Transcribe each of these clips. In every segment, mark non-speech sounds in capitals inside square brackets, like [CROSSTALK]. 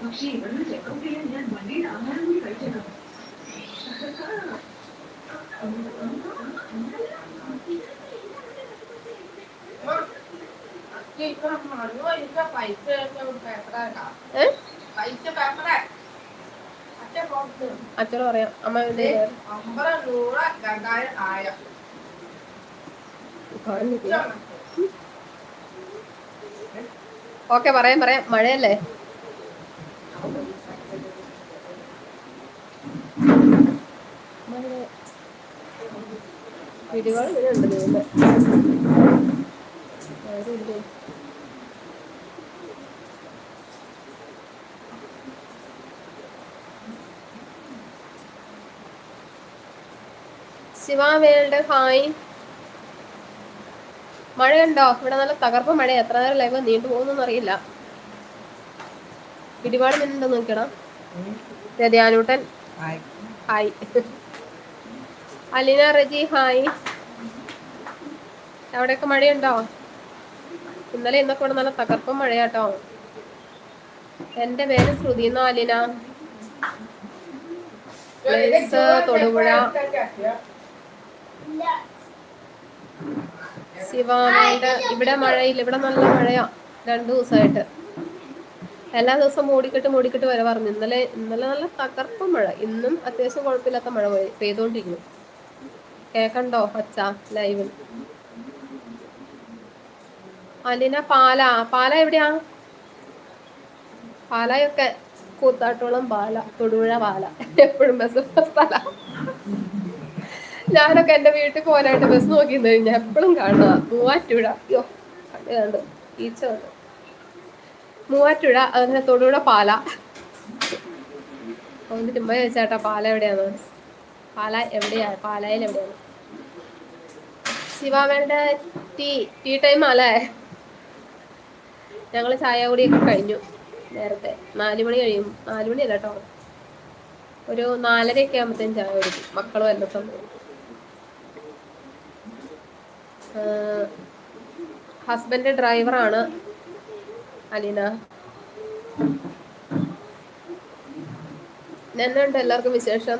പക്ഷേ ഇവിടുന്ന് ചെക്കപ്പ് ചെയ്യാൻ ഞാൻ വണ്ടിയിൽ ആഹാരം കൂടി കഴിച്ചേക്കാം. ഏ? അച്ഛനോട് പറയാം. അമ്മ ഓക്കെ പറയാം പറയാം. മഴയല്ലേ? ഇങ്ങനെ ഉണ്ട് നീണ്ട ഹായ്. മഴയുണ്ടോ? ഇവിടെ നല്ല തകർപ്പ മഴ എത്ര നേരം ലൈവ് നീണ്ടു പോകുന്നൊന്നും അറിയില്ല പിടിപാട് നിന്നുണ്ടോ നോക്കണം ധ്യാനൂട്ടൻ ഹായ്. അലീന റജി ഹായ്. അവിടെയൊക്കെ മഴയുണ്ടോ? ഇന്നലെ ഇന്നൊക്കെ ഇവിടെ നല്ല തകർപ്പൻ മഴയാട്ടോ. എന്റെ പേര് ശ്രുതി എന്നോ അലീന? തൊടുപുഴ. ശിവാമയുടെ ഇവിടെ മഴയില്ല ഇവിടെ നല്ല മഴയാ രണ്ടു ദിവസമായിട്ട് എല്ലാ ദിവസവും മൂടിക്കിട്ട് മൂടിക്കിട്ട് വരെ പറഞ്ഞു. ഇന്നലെ ഇന്നലെ നല്ല തകർപ്പൻ മഴ. ഇന്നും അത്യാവശ്യം കുഴപ്പമില്ലാത്ത മഴ പോയി പെയ്തോണ്ടിരിക്കുന്നു കേക്കണ്ടോ പച്ച ലൈവിൽ അലിന പാല. പാല എവിടെയാ? പാലയൊക്കെ കൂത്താട്ടോളം പാല. തൊടുപുഴ പാല. എപ്പോഴും ബസ് സ്ഥല. ഞാനൊക്കെ എന്റെ വീട്ടിൽ പോരായിട്ട് ബസ് നോക്കി കഴിഞ്ഞാൽ എപ്പോഴും കാണുക മൂവാറ്റുപുഴ. അയ്യോ കണ്ട് ഈച്ച കണ്ട് മൂവാറ്റുപുഴ അതിന്റെ തൊടുപുഴ പാല. അതുകൊണ്ട് ചുമ്മാ ചോദിച്ചാട്ടാ പാല എവിടെയാണ് പാല എവിടെയാ? പാലായിൽ എവിടെയാണ്? ശിവാമേന്റെ ടീ ടീ ടൈം അല്ലേ ഞങ്ങൾ ചായ കൂടിയൊക്കെ കഴിഞ്ഞു നേരത്തെ. നാല് മണി കഴിയും. നാല് മണി അല്ല കേട്ടോ. ഒരു നാലരയൊക്കെ ആകുമ്പോഴത്തേനും ചായ കുടിക്കും. മക്കളും എല്ലാ സമയം. ഹസ്ബൻഡ് ഡ്രൈവറാണ് അലീന. എന്നുണ്ട് എല്ലാവർക്കും വിശേഷം?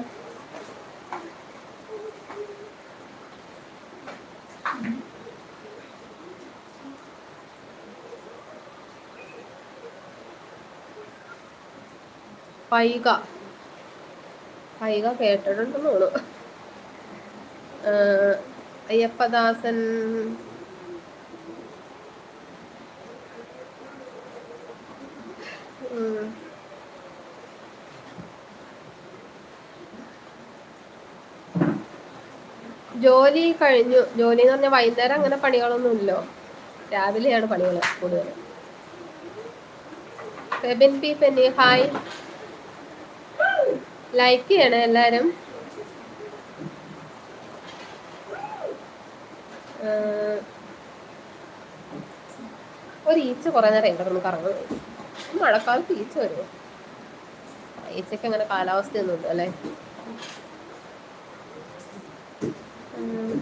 പൈക. പൈക കേട്ടിട്ടുണ്ടെന്ന് ആഹ് അയ്യപ്പദാസൻ. ജോലി കഴിഞ്ഞു. ജോലി എന്ന് പറഞ്ഞാൽ വൈകുന്നേരം അങ്ങനെ പണികളൊന്നും ഇല്ലോ. രാവിലെയാണ് പണികൾ കൂടുതൽ ഹായ് ലൈക്ക് ചെയ്യണേ എല്ലാരും. ഏഹ്, ഒരു ഈച്ച കുറെ നേരം കിടന്ന് കറങ്ങുന്നു മഴക്കാലത്ത് ഈച്ച വരുമോ ഈച്ചക്ക് അങ്ങനെ കാലാവസ്ഥയൊന്നുമില്ല അല്ലേ? ഉം.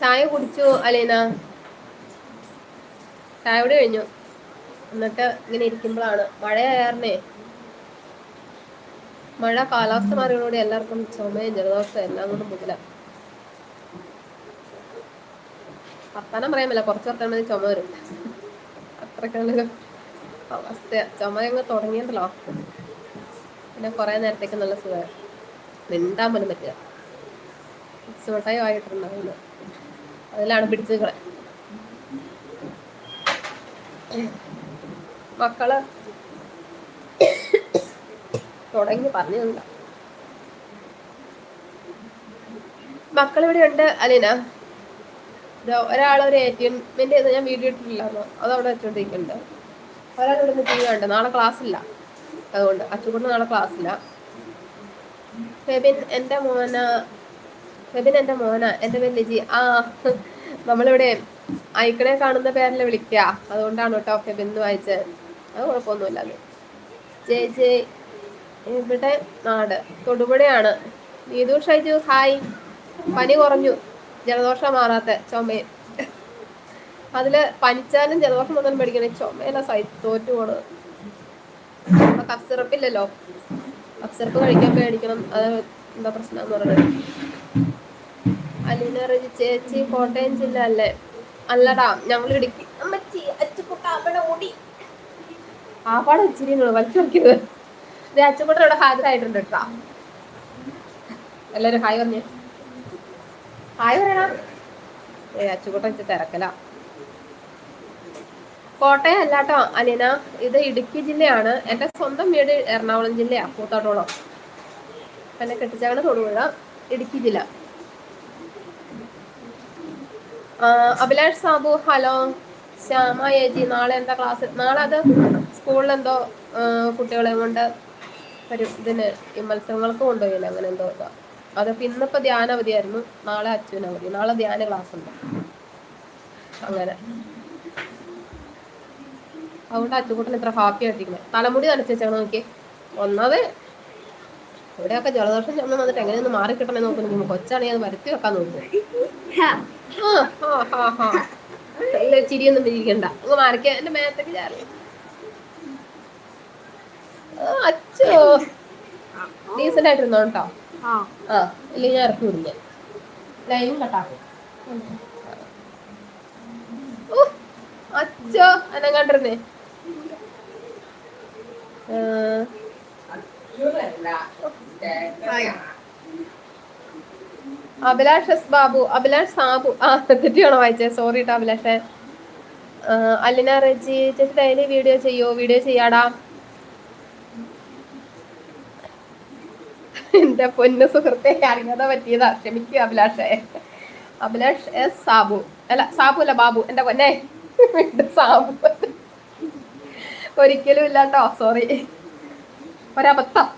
ചായ കുടിച്ചു അലീന? ചായ കൂടി കഴിഞ്ഞു. എന്നിട്ട് ഇങ്ങനെ ഇരിക്കുമ്പോഴാണ് മഴയായിരുന്നേ മഴ കാലാവസ്ഥ മാറിയതോടെ എല്ലാവർക്കും ചുമയും ജലദോഷം എല്ലാം കൊണ്ടും മുതല വർത്താനം പറയാൻ പറ്റില്ല കുറച്ച് വർത്താനം മതി ചുമ വരും. അത്രക്കുള്ള അവസ്ഥ. ചുമ തുടങ്ങിയല്ലോ പിന്നെ കുറെ നേരത്തേക്ക് നല്ല സുഖം. മിണ്ടാൻ പോലും പറ്റുക മിക്സ് ആയിട്ടുണ്ടാവുന്നത് അതിലാണ് പിടിച്ചുകളെ മക്കൾ തുടങ്ങി പറഞ്ഞു തന്ന മക്കൾ ഇവിടെ ഉണ്ട് അലീന ഒരാൾ ഒരു എ ടി എമ്മിന്റെ ഞാൻ വീഡിയോ ഇട്ടിട്ടില്ലായിരുന്നു. അത് അവിടെ വെച്ചോണ്ടിരിക്കുന്നുണ്ട് ഒരാൾ ഇവിടെ നിന്ന് ടി നാളെ ക്ലാസ് ഇല്ല അതുകൊണ്ട് അച്ചുകൊണ്ട് നാളെ ക്ലാസ് ഇല്ല ഫെബിൻ എന്റെ മോന ഫെബിൻ എന്റെ മോന എന്റെ പേര് ലിജി. ആ നമ്മളിവിടെ ഐക്കണെ കാണുന്ന പേരിൽ വിളിക്കുക അതുകൊണ്ടാണ് കേട്ടോ ഫെബിൻ എന്ന് വായിച്ചത്. അത് കുഴപ്പമൊന്നുമില്ല അത്. ജയ് ജയ്. ഇവിടെ നാട്. തൊടുപുഴയാണ്. നീതു ഷൈജു ഹായ്. പനി കുറഞ്ഞു. ജലദോഷം മാറാത്ത ചുമയും അതിൽ പനിച്ചാലും ജലദോഷം വന്നാലും പേടിക്കണേ ചുമയില സൈ തോറ്റു പോണ് കഫ് സിറപ്പില്ലല്ലോ കഫ് സിറപ്പ് കഴിക്കാൻ പേടിക്കണം. അത് എന്താ പ്രശ്നം എന്ന് പറയുന്നത് അലീന റജി ചേച്ചി കോട്ടയം ജില്ല അല്ലേ? അല്ലടാ ഞങ്ങൾ ഇടുക്കി. അമ്മച്ചി അച്ചുക്കുട്ട അവിടെ ഓടി ആപ്പാടെ ഇച്ചിരി വലിച്ചു അച്ചുക്കുട്ട ഇവിടെ ഹാജരായിട്ടുണ്ട് കേട്ടോ. എല്ലാരും ഹായ് പറഞ്ഞേ. ഹായ് പറയണ. ഏ അച്ചുകൂട്ടം വെച്ച് തിരക്കല. കോട്ടയം അല്ലാട്ടോ അലീന ഇത് ഇടുക്കി ജില്ലയാണ്. എന്റെ സ്വന്തം വീട് എറണാകുളം ജില്ലയാ കൂത്തോട്ടോളം എന്നെ കെട്ടിച്ചകണ തൊടുപുഴ ഇടുക്കി ജില്ല. അഭിലാഷ് സാബു ഹലോ. ശ്യാമ ഏജി നാളെ എന്താ ക്ലാസ്? നാളെ അത് സ്കൂളിലെന്തോ കുട്ടികളെ കൊണ്ട് ഒരു ഇതിന് ഈ മത്സരങ്ങൾക്ക് കൊണ്ടുപോയില്ല അങ്ങനെ എന്തോ ഇതാ അതിപ്പോ ഇന്നിപ്പോ ധ്യാന അവധിയായിരുന്നു നാളെ അച്ഛൻ അവധി നാളെ ധ്യാന ക്ലാസ് ഉണ്ട് അങ്ങനെ. അതുകൊണ്ട് അച്ചുകൂട്ടൻ ഇത്ര ഹാപ്പി ആയിട്ടിരിക്കുന്നത് തലമുടി നനച്ച് വെച്ചാണ് നോക്കി ഒന്നത് ഇവിടെയൊക്കെ ജലദോഷം ചുമ വന്നിട്ട് എങ്ങനെയൊന്ന് മാറി കിട്ടണേ നോക്കുന്നു കൊച്ചാണെങ്കിൽ അത് വരുത്തി വെക്കാൻ നോക്കുന്നത് ചിരിയൊന്നും ഇരിക്കണ്ട. അങ്ങ് മാറിക്കാൻ എന്റെ മേത്തേക്ക് ആ, അച്ചോ ഡീസന്റ് ആയിട്ടിരുന്നോ കേട്ടോ ആ ഇല്ലെങ്കിൽ ഞാൻ ഇറക്കി വിടില്ല ലൈനും കട്ടാക്കും. അച്ചോ ആ, അഭിലാഷ് എസ് ബാബു അഭിലാഷ് സാബു. ആ തെറ്റിയാണോ വായിച്ചത് സോറി കേട്ടോ അഭിലാഷേ. അലിന റെജി ചേച്ചി ഡെയിലി വീഡിയോ ചെയ്യോ? വീഡിയോ ചെയ്യാടാ. എന്റെ പൊന്നു സുഹൃത്തെ അറിയാതെ പറ്റിയതാ. ക്ഷമിക്കുക അഭിലാഷേ. അഭിലാഷ് എസ് സാബു. അല്ല സാബു അല്ല ബാബു. എന്റെ പൊന്നെ. സാബു. ഒരിക്കലും ഇല്ലാട്ടോ സോറി ഒരബദ്ധം.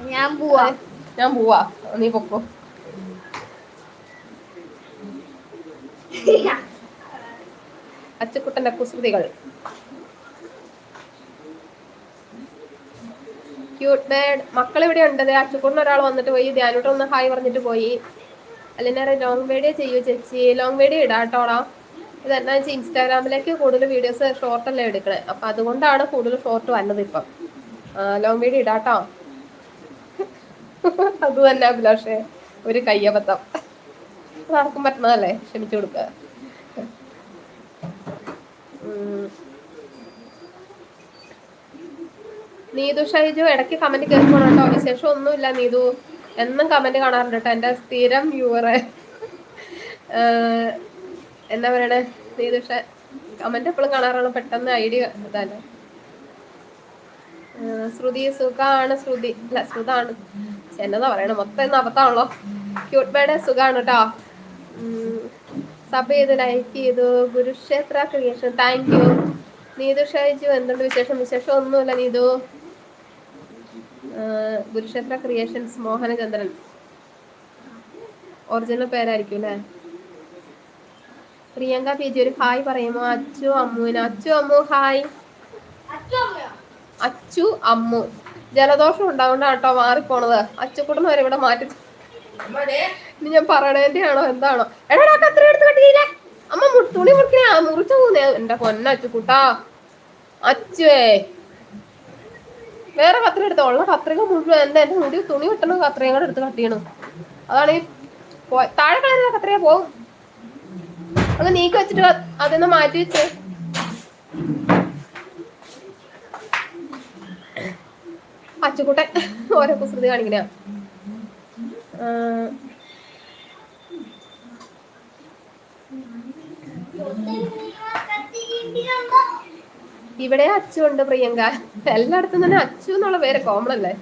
ഞാൻ പോവാ. ഞാൻ പോവാ. നീ പൊക്കോ. [LAUGHS] അച്ചക്കുട്ടന്റെ കുസൃതികൾ. ക്യൂട്ട് ബേഡ് മക്കൾ ഇവിടെ ഉണ്ട്. ദേ അച്ചുക്കുട്ടൻ ഒരാൾ വന്നിട്ട് പോയി. ധ്യാനോട്ട് ഒന്ന് ഹായ് പറഞ്ഞിട്ട് പോയി. അല്ലെന്നേറെ ലോങ് വീഡിയോ ചെയ്യൂ ചേച്ചി. ലോങ് വീഡിയോ ഇടാട്ടോടാ. ഇത് എന്നാ വെച്ചാൽ ഇൻസ്റ്റാഗ്രാമിലേക്ക് കൂടുതൽ വീഡിയോസ് ഷോർട്ട് അല്ലേ എടുക്കണേ. അപ്പൊ അതുകൊണ്ടാണ് കൂടുതൽ ഷോർട്ട് വന്നത് ഇപ്പം. Long video ഇടാട്ടോ. [LAUGHS] അത് തന്നെ അഭിലാഷേ. ഒരു കയ്യബദ്ധം. അത് ആർക്കും പറ്റണതല്ലേ? ക്ഷമിച്ചു കൊടുക്കുക ഉം. നീതു ഷൈജു ഇടയ്ക്ക് കമന്റ് കേൾക്കണോട്ടോ വിശേഷം ഒന്നുമില്ല നീതു. എന്നും കമന്റ് കാണാറുണ്ട് കേട്ടോ എന്റെ സ്ഥിരം വ്യൂവറെ എന്താ പറയണേ? നീതു ഷൈ കമന്റ് എപ്പോഴും കാണാറാണ്. പെട്ടെന്ന് ഐഡിയ ഏഹ് ശ്രുതി സുഖാണ് ശ്രുതി. അല്ല ശ്രുതാണ്. എന്നതാ പറയണ? മൊത്തം ഇന്ന് അബദ്ധമാണല്ലോ. ക്യൂട്ട് ബേഡ് സുഖാണ് കേട്ടോ സബ് ചെയ്ത് ലൈക്ക് ചെയ്തു. Gurukshetra creation thank you Neethu Shaiju എന്തുണ്ട് വിശേഷം? വിശേഷം ഒന്നുമില്ല നീതു. ഗുരുക്ഷേത്ര ക്രിയേഷൻസ് മോഹനചന്ദ്രൻ. ഒറിജിനൽ പേരായിരിക്കും അല്ലേ പ്രിയങ്ക പി ജി ഒരു ഹായ് പറയുമോ? അച്ചു അമ്മുവിന് അച്ചു അമ്മു ഹായ്. അച്ചു അമ്മു. ജലദോഷം ഉണ്ടാവുകൊണ്ടാണ് കേട്ടോ മാറിപ്പോണത്. അച്ചുക്കുട്ടൻ വരെ ഇവിടെ മാറ്റി ഇനി ഞാൻ പറയണേന്റെ ആണോ എന്താണോ? എടാ കത്ര എടുത്ത് കട്ടിയില്ല അമ്മ തുണി മുറിക്കണേ മുറിച്ചു പോകുന്നേ എന്റെ പൊന്ന അച്ചുക്കുട്ടാ അച്ചുവേ. വേറെ കത്രിക എടുത്തോ? ഉള്ള കത്രിക മുഴുവൻ എന്താ? എന്റെ മുടി തുണി വെട്ടണം കത്രയും കൂടെ എടുത്ത് കട്ട് ചെയ്യണം. അതാണ് ഈ താഴെ കളയുന്ന കത്രിക പോവും. അത് നീക്കി വെച്ചിട്ട് അതൊന്ന് മാറ്റി വെച്ചേ. അച്ചുകൂട്ടെ ഓരോ കുസൃതി കാണിക്കണ. ഇവിടെ അച്ചു ഉണ്ട് പ്രിയങ്ക. എല്ലായിടത്തും തന്നെ അച്ചു എന്നുള്ള പേര് കോമൺ അല്ലേ?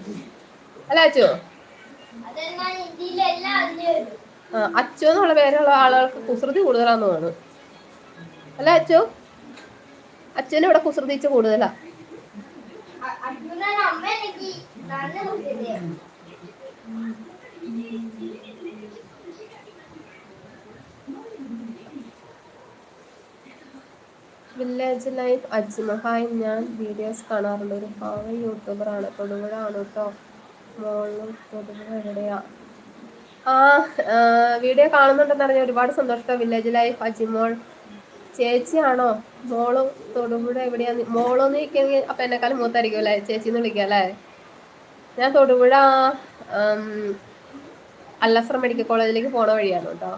അല്ല അച്ചു? അച്ചു എന്നുള്ള പേരുള്ള ആളുകൾക്ക് കുസൃതി കൂടുതലാന്ന് തോന്നുന്നു. അല്ല അച്ചു? അച്ഛനും ഇവിടെ കുസൃതിച്ച് കൂടുതലാ. വില്ലേജ് ലൈഫ് അജ്മ ഹായ് ഞാൻ വീഡിയോസ് കാണാറുണ്ട്. ഒരു ഭാവ യൂട്യൂബറാണ് തൊടുപുഴ ആണ് കേട്ടോ. മോളും തൊടുപുഴ എവിടെയാ? ആ വീഡിയോ കാണുന്നുണ്ടെന്ന് അറിഞ്ഞാൽ ഒരുപാട് സന്തോഷം വില്ലേജ് ലൈഫ് അജിമോൾ ചേച്ചിയാണോ മോളും തൊടുപുഴ എവിടെയാ? മോളോ നീക്കെങ്കിൽ അപ്പൊ എന്നെക്കാളും മൂത്തായിരിക്കും അല്ലേ? ചേച്ചി എന്ന് വിളിക്കുക അല്ലേ? ഞാൻ തൊടുപുഴ അല്ലസ്ര മെഡിക്കൽ കോളേജിലേക്ക് പോണ വഴിയാണ് കേട്ടോ.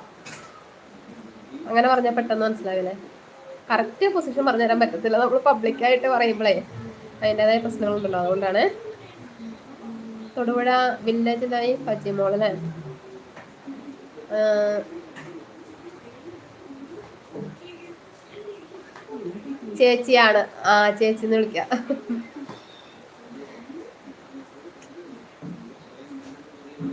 അങ്ങനെ പറഞ്ഞാൽ പെട്ടെന്ന് മനസ്സിലാവില്ലേ? കറക്റ്റ് പൊസിഷൻ പറഞ്ഞുതരാൻ പറ്റത്തില്ല. നമ്മൾ പബ്ലിക്കായിട്ട് പറയുമ്പോഴേ അതിന്റെതായ പ്രശ്നങ്ങളുണ്ടല്ലോ. അതുകൊണ്ടാണ് തൊടുപുഴ വില്ലേജിലായി പച്ചിമോളല്ലേ ചേച്ചിയാണ്. ആ ചേച്ചിന്ന് വിളിക്ക.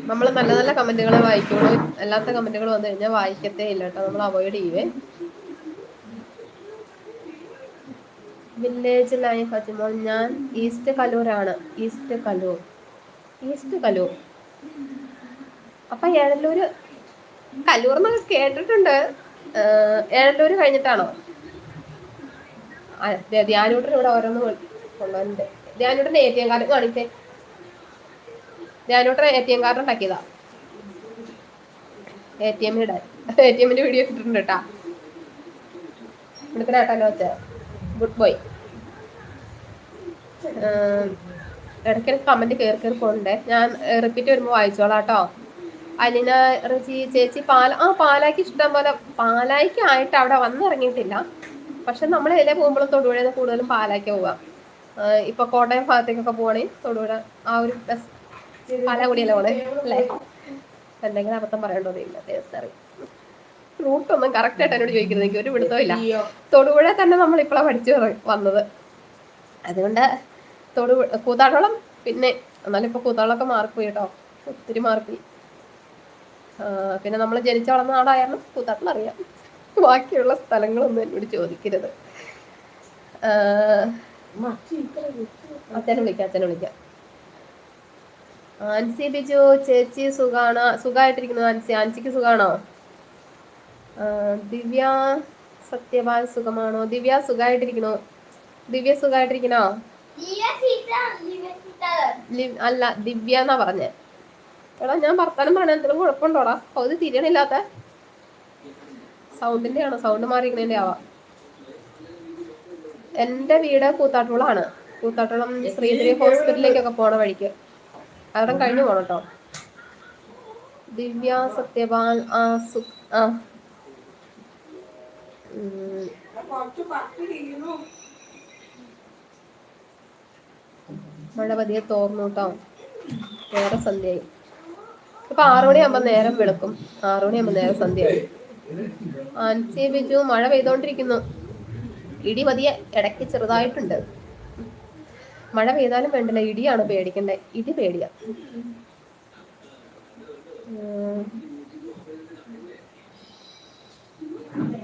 നമ്മൾ നല്ല നല്ല കമന്റുകളെ വായിക്കുള്ളൂ. അല്ലാത്ത കമന്റുകൾ വന്നു കഴിഞ്ഞാൽ വായിക്കത്തേ ഇല്ല കേട്ടോ. നമ്മൾ അവോയ്ഡ് ചെയ്യുവേ. വില്ലേജ് ലൈഫ് അജ്മോൾ ഞാൻ ഈസ്റ്റ് കലൂരാണ് ഈസ്റ്റ് കലൂർ. ഈസ്റ്റ് കലൂർ. അപ്പൊ ഏഴല്ലൂര് കലൂർ എന്നൊക്കെ കേട്ടിട്ടുണ്ട്. ഏഴല്ലൂർ കഴിഞ്ഞിട്ടാണോ? അതെ ധ്യാനൂട്ടൻ ഇവിടെ ഓരോന്ന് കൊണ്ടുവരുന്നുണ്ട് Dhyanoottan A T M card കാണിച്ചേ. Dhyanoottan A T M card ഉണ്ടാക്കിയതാ. എ ടി എമ്മിന് എ ടി എമ്മിന്റെ വീഡിയോ ഇട്ടിട്ടുണ്ട് കേട്ടാ. ഇവിടുത്തെ ഏട്ടല്ലോ വെച്ച? ഗുഡ് ബോയ് ഇടയ്ക്കിടയ്ക്ക് കമന്റ് കയറി കയറി പോകണ്ടേ ഞാൻ റിപ്പീറ്റ് വരുമ്പോൾ വായിച്ചോളാട്ടോ. അലിന റജി ചേച്ചി പാല ആ പാലായ്ക്ക് ഇഷ്ടം പോലെ പാലായ്ക്ക് ആയിട്ട് അവിടെ വന്നിറങ്ങിയിട്ടില്ല. പക്ഷെ നമ്മൾ ഇതിലെ പോകുമ്പോഴും നിന്ന് കൂടുതലും പാലായ്ക്ക് പോവാം. ഇപ്പൊ കോട്ടയം ഭാഗത്തേക്കൊക്കെ പോവാണെങ്കിൽ തൊടുപുഴ ആ ഒരു പാലാ കൂടിയല്ലേ പോണേ അല്ലേ? എന്തെങ്കിലും അബദ്ധം പറയണ്ടോ? ഇല്ല അറിയാം റൂട്ടൊന്നും കറക്റ്റ് ആയിട്ട് എന്നോട് ചോദിക്കുന്നത് എനിക്ക് ഒരു പിടുത്തവും ഇല്ല. തൊടുപുഴ തന്നെ നമ്മൾ ഇപ്പോഴാണ് പഠിച്ചു വന്നത്. അതുകൊണ്ട് തൊടു കൂത്താട്ടോളം പിന്നെ എന്നാലും ഇപ്പൊ മാർക്ക് പോയി കേട്ടോ. ഒത്തിരി മാർക്ക് പിന്നെ നമ്മൾ ജനിച്ചു വളർന്ന നാടായാലും കൂത്താട്ടം അറിയാം. ബാക്കിയുള്ള സ്ഥലങ്ങളൊന്നും എന്നോട് ചോദിക്കരുത്. അച്ഛനെ വിളിക്കാം അച്ഛനെ വിളിക്കാം. ആൻസി ബിജു ചേച്ചി സുഖാണോ? സുഖമായിട്ടിരിക്കുന്നു ആൻസി? ആൻസിക്ക് സുഖാണോ? ദിവ്യ സത്യവാൻ സുഖമാണോ? ദിവ്യ സുഖമായിട്ടിരിക്കണോ ദിവ്യ സുഖമായിട്ടിരിക്കണോ അല്ല ദിവ്യ എന്നാ പറഞ്ഞേ. എടാ ഞാൻ വർത്താനം പറഞ്ഞ എന്തെങ്കിലും കുഴപ്പമുണ്ടോടാ? പകുതി തിരിയണില്ലാത്ത. സൗണ്ടിന്റെ ആണോ സൗണ്ട് മാറിയിരിക്കണേന്റെ ആവാ. എന്റെ വീട് കൂത്താട്ടുളാണ് കൂത്താട്ടുളം ശ്രീധരി ഹോസ്പിറ്റലിലേക്കൊക്കെ പോണ വഴിക്ക്. അവിടെ കഴിഞ്ഞു പോണം കേട്ടോ ദിവ്യ സത്യപാൽ ആ സു ആ. മഴ പതിയെ തോർന്നു കേട്ടോ വേറെ സന്ധ്യയായി. ഇപ്പൊ ആറു മണിയാകുമ്പോ നേരം വെളുക്കും. ആറു മണിയാകുമ്പോ നേരം സന്ധ്യയായി. ആൻസി ബിജു മഴ പെയ്തോണ്ടിരിക്കുന്നു. ഇടി പതിയെ ഇടയ്ക്ക് ചെറുതായിട്ടുണ്ട്. മഴ പെയ്താലും വേണ്ടില്ല ഇടിയാണ് പേടിക്കണ്ടേ. ഇടി പേടിയാ ഉം. അമ്മേ.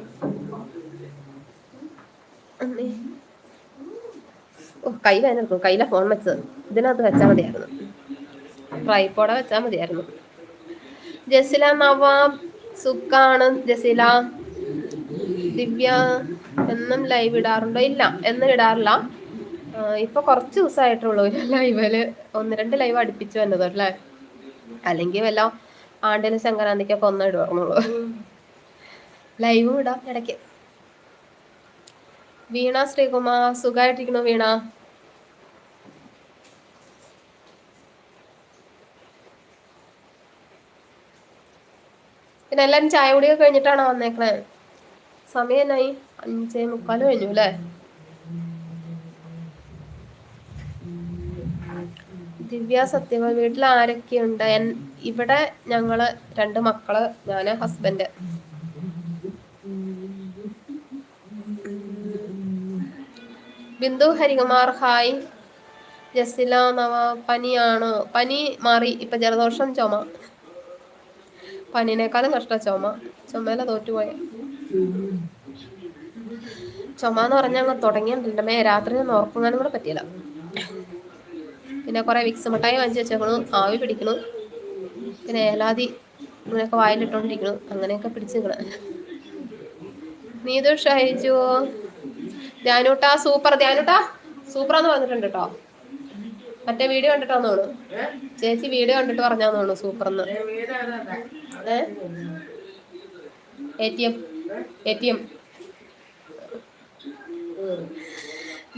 ഓ കയ്യിൽ വേനെടുക്കും കയ്യിലെ ഫോൺ വെച്ചത്. ഇതിനകത്ത് വെച്ചാൽ മതിയായിരുന്നു. ട്രൈപ്പോടെ വെച്ചാൽ മതിയായിരുന്നു. ജസില നവാബ് സുഖാണ്. ജസില ദിവ്യ എന്നും ലൈവ് ഇടാറുണ്ടോ? ഇല്ല എന്നും ഇടാറില്ല. ഇപ്പൊ കുറച്ച് ദിവസമായിട്ടുള്ളൂ ലൈവിൽ ഒന്ന് രണ്ട് ലൈവ് അടുപ്പിച്ചു വന്നത് അല്ലേ? അല്ലെങ്കിൽ വല്ല ആണ്ടിന് സംക്രാന്തിക്കൊക്കെ ഒന്നും ഇടുവാറുള്ളൂ ലൈവും ഇടാം ഇടയ്ക്ക്. വീണ ശ്രീകുമാർ സുഖമായിട്ടിരിക്കണോ വീണ? പിന്നെ എല്ലാരും ചായ കുടിയൊക്കെ കഴിഞ്ഞിട്ടാണോ വന്നേക്കണേ? സമയം എന്നായി? അഞ്ചേ മുക്കാലും കഴിഞ്ഞു അല്ലേ? ദിവ്യ സത്യവ വീട്ടിൽ ആരൊക്കെയുണ്ട്? ഇവിടെ ഞങ്ങൾ രണ്ട് മക്കൾ ഞാൻ ഹസ്ബൻഡ് ബിന്ദു ഹരികുമാർ ഹായ്. ജസില നവ പനിയാണോ. പനി മാറി. ഇപ്പൊ ജലദോഷം ചുമ. പനിനേക്കാളും കഷ്ട ചുമ. ചുമല തോറ്റുപോയ. ചുമ എന്ന് പറഞ്ഞാൽ അങ്ങ് തുടങ്ങിയിട്ടുണ്ടമേ രാത്രി ഒന്ന് ഉറങ്ങാനും കൂടെ പറ്റിയില്ല. പിന്നെ കുറെ വിക്സ് മിഠായി വാങ്ങിച്ചു വെച്ചേക്കണു. ആവി പിടിക്കണു. പിന്നെ ഏലാതി ഇങ്ങനെയൊക്കെ വായിലിട്ടോണ്ടിരിക്കണു. അങ്ങനെയൊക്കെ പിടിച്ചിരിക്കണ. നീതു ഷൈജു. ധ്യാനൂട്ടാ സൂപ്പർ. ധ്യാനൂട്ടാ സൂപ്പറാന്ന് പറഞ്ഞിട്ടുണ്ട് കേട്ടോ മറ്റേ വീഡിയോ കണ്ടിട്ടാന്ന് തോന്നുന്നു. ചേച്ചി വീഡിയോ കണ്ടിട്ട് പറഞ്ഞാന്ന് തോന്നുന്നു സൂപ്പർന്ന്. A T M. A T M.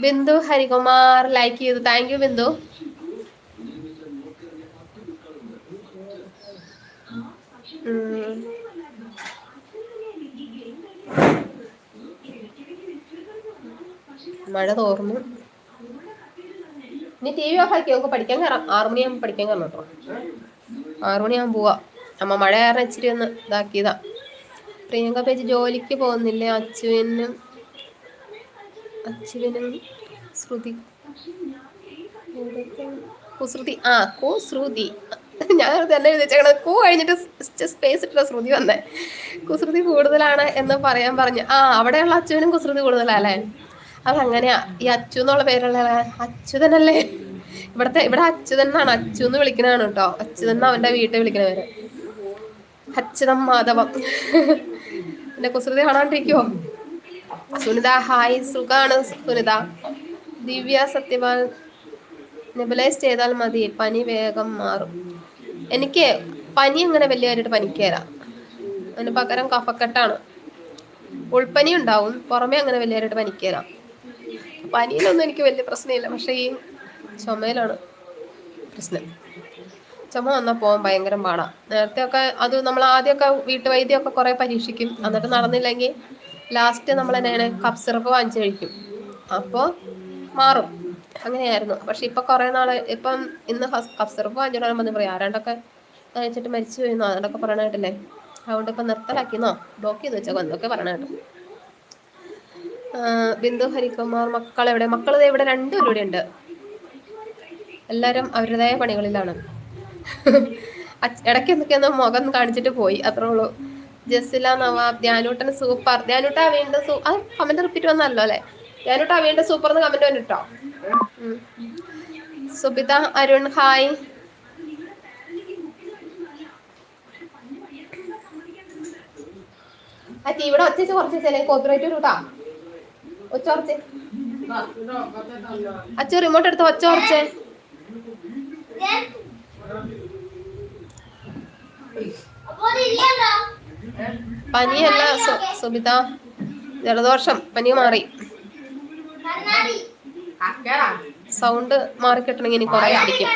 Bindu Harikumar like ചെയ്തു. Thank you Bindu. ഉം. മഴ തോർന്നു. ഇനി ടി വി ആക്കി നമുക്ക് പഠിക്കാൻ കയറാം ആറു മണിയാകുമ്പോൾ പഠിക്കാൻ കയറണം കേട്ടോ. ആറു മണിയാകുമ്പോൾ പോവാ. അമ്മ മഴ കാരണം ഇച്ചിരി ഒന്ന് ഇതാക്കിയതാ. പ്രിയങ്ക പേജ് ജോലിക്ക് പോകുന്നില്ലേ? അച്ചുവിനും അച്ചുവിനും ശ്രുതി. കുസൃതി. ആ കുസൃതി. ഞാൻ തന്നെ ചോദിച്ചേക്കണത് കൂ കഴിഞ്ഞിട്ട് സ്പേസ് ഇട്ടാ ശ്രുതി വന്നേ. കുസൃതി കൂടുതലാണ് എന്ന് പറയാൻ പറഞ്ഞു. ആ അവിടെയുള്ള അച്ചുവിനും കുസൃതി കൂടുതലല്ലേ അതങ്ങനെയാ. ഈ അച്ചു എന്നുള്ള പേരുള്ള അച്യുതനല്ലേ? ഇവിടത്തെ ഇവിടെ അച്യുതൻ എന്നാണ് അച്ചു എന്ന് വിളിക്കുന്നതാണ് കേട്ടോ. അച്യുതൻ അവന്റെ വീട്ടിൽ വിളിക്കുന്ന പേര്. അച്യുതം മാധവം. എന്നെ കുസൃതി കാണാണ്ടിരിക്കുവോ? സുനിത ഹായ്. സുഖാണ് സുനിത. ദിവ്യ സത്യപാൽ. നെബലൈസ് ചെയ്താൽ മതി. പനി വേഗം മാറും. എനിക്ക് പനി അങ്ങനെ വലിയ കാര്യമായിട്ട് പനിക്കേല അതിന് പകരം കഫക്കെട്ടാണ്. ഉൾപ്പനി ഉണ്ടാവും. പുറമേ അങ്ങനെ വലിയ കാര്യമായിട്ട് പനിക്കേല പനിയിലൊന്നും എനിക്ക് വലിയ പ്രശ്നമില്ല. പക്ഷേ ഈ ചുമയിലാണ് പ്രശ്നം. ചുമ വന്നാൽ പോകാൻ ഭയങ്കര പാടാണ് നേരത്തെ ഒക്കെ അത് നമ്മൾ ആദ്യമൊക്കെ വീട്ടുവൈദ്യമൊക്കെ കുറേ പരീക്ഷിക്കും. എന്നിട്ട് നടന്നില്ലെങ്കിൽ ലാസ്റ്റ് നമ്മൾ തന്നെയാണ് കപ്പ് സിറപ്പ് വാങ്ങിച്ചു കഴിക്കും. അപ്പോൾ മാറും. അങ്ങനെയായിരുന്നു. പക്ഷെ ഇപ്പൊ കുറേ നാൾ ഇപ്പം ഇന്ന് കപ്പ് സിറപ്പ് വാങ്ങിച്ചിട്ട് വരുമ്പോൾ പറയും? ആരാണ്ടൊക്കെ കഴിച്ചിട്ട് മരിച്ചു പോയിരുന്നോ അതുകൊണ്ടൊക്കെ പറയണ കേട്ടില്ലേ? അതുകൊണ്ട് ഇപ്പം നിർത്തലാക്കിന്നോ ബ്ലോക്ക് ചെയ്ത് വെച്ചോ എന്തൊക്കെ പറയണ കേട്ടോ. ബിന്ദു ഹരികുമാർ മക്കൾ എവിടെ? മക്കൾ ഇവിടെ രണ്ടുപേരും ഇവിടെ ഉണ്ട്. എല്ലാവരും അവരുടേതായ പണികളിലാണ്. ഇടയ്ക്ക് എന്തൊക്കെയൊന്ന് മുഖം കാണിച്ചിട്ട് പോയി അത്രേ ഉള്ളൂ. ജസില നവാബ് ധ്യാനൂട്ടൻ സൂപ്പർ. ധ്യാനൂട്ട വീണ്ടും സൂ ആ കമന്റ് റിപ്പീറ്റ് വന്നല്ലോ അല്ലേ? ധ്യാനൂട്ട വീണ്ടും സൂപ്പർ എന്ന് കമന്റ് വന്നിട്ടോ? സുബിത അരുൺ ഹായ്. ഇവിടെ ഒച്ച കുറച്ച് കോപ്പിറൈറ്റ് വരും കേട്ടാ ഒച്ച കുറച്ച് അച്ഛൻ റിമോട്ട് എടുത്ത് ഒച്ചോർച്ചേ. പനിയല്ല സുബിത ജലദോഷം പനി മാറി. സൗണ്ട് മാറി കിട്ടണമെങ്കിൽ ഇനി കുറെ അടിക്കും.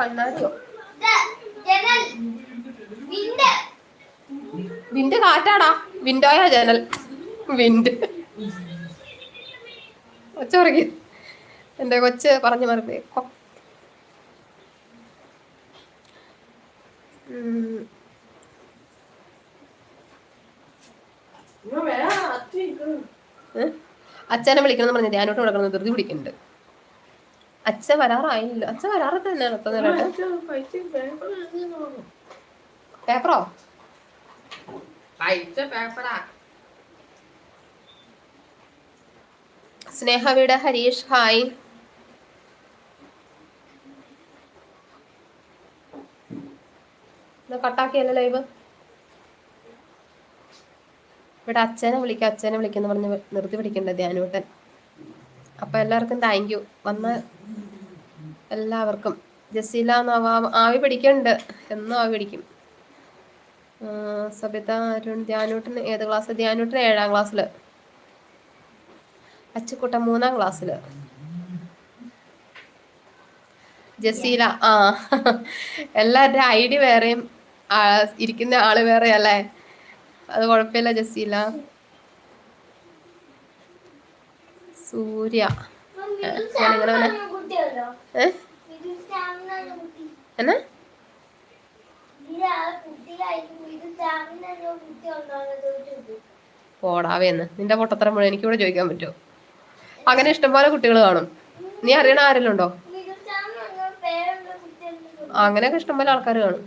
കണ്ണാടിയോ? വിൻഡ് കാറ്റാടാ. വിൻഡോയാ ജനൽ. വിൻഡ്. പറയും. കൊച്ച് പറഞ്ഞു മറന്നേ. കൊ- ഉം. ഏ? അച്ഛനെ വിളിക്കണം പറഞ്ഞു ധ്യാനോട്ട് കൊടുക്കണം ധൃതി പിടിക്കുന്നുണ്ട്. അച്ഛൻ വരാറായില്ല അച്ഛൻ വരാറ് തന്നെയാണ് പേപ്പറോ? നേരമായിട്ട് പേപ്പറോ. സ്നേഹവിടെ ഹരീഷ് ഹായ്. കട്ടാക്കിയല്ലോ ലൈവ്? ഇവിടെ അച്ഛനെ വിളിക്കാം അച്ഛനെ വിളിക്കുന്ന പറഞ്ഞ് നിർത്തി പിടിക്കേണ്ടത് ധ്യാനൂട്ടൻ. അപ്പൊ എല്ലാവർക്കും താങ്ക് യു വന്ന എല്ലാവർക്കും. ജസീല നവാബ് ആവി പിടിക്കുന്നുണ്ട് എന്നും ആവി പിടിക്കും. സബിത അരുൺ ധ്യാനൂട്ടൻ ഏത് ക്ലാസ് ധ്യാനൂട്ടൻ ഏഴാം ക്ലാസ്സിൽ അച്ചുക്കുട്ടൻ മൂന്നാം ക്ലാസ്സിൽ ജസീല ആ. എല്ലാവരുടെ ഐ ഡി വേറെയും ഇരിക്കുന്ന ആൾ വേറെ അല്ലേ? അത് കുഴപ്പമില്ല ജസീല. സൂര്യ. എന്നാ പോടാവേന്ന് നിന്റെ പൊട്ടത്തരം മുഴുവൻ എനിക്കിവിടെ ചോദിക്കാൻ പറ്റുമോ? അങ്ങനെ ഇഷ്ടംപോലെ കുട്ടികൾ കാണും. നീ അറിയണ ആരെല്ലാം ഉണ്ടോ അങ്ങനെയൊക്കെ ഇഷ്ടംപോലെ ആൾക്കാർ കാണും.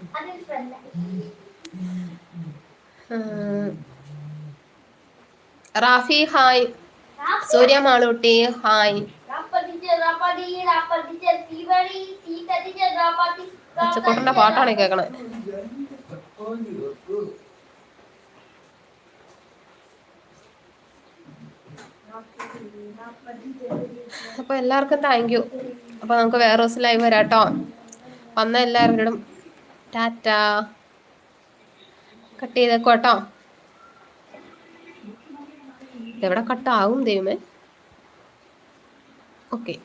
റാഫി ഹായ്. സൂര്യ മാളൂട്ടി ഹായ്. പാട്ടാണ് ഈ കേൾക്കണേ അപ്പൊ എല്ലാവർക്കും താങ്ക് യു അപ്പോൾ നമുക്ക് വേറെ ദിവസം ലൈവ് വരാം കേട്ടോ വന്ന എല്ലാവരോടും ടാറ്റ. കട്ട് ചെയ്തേക്കോ കേട്ടോ ഇതെവിടെ കട്ടാവും ദൈവമേ? ഓക്കെ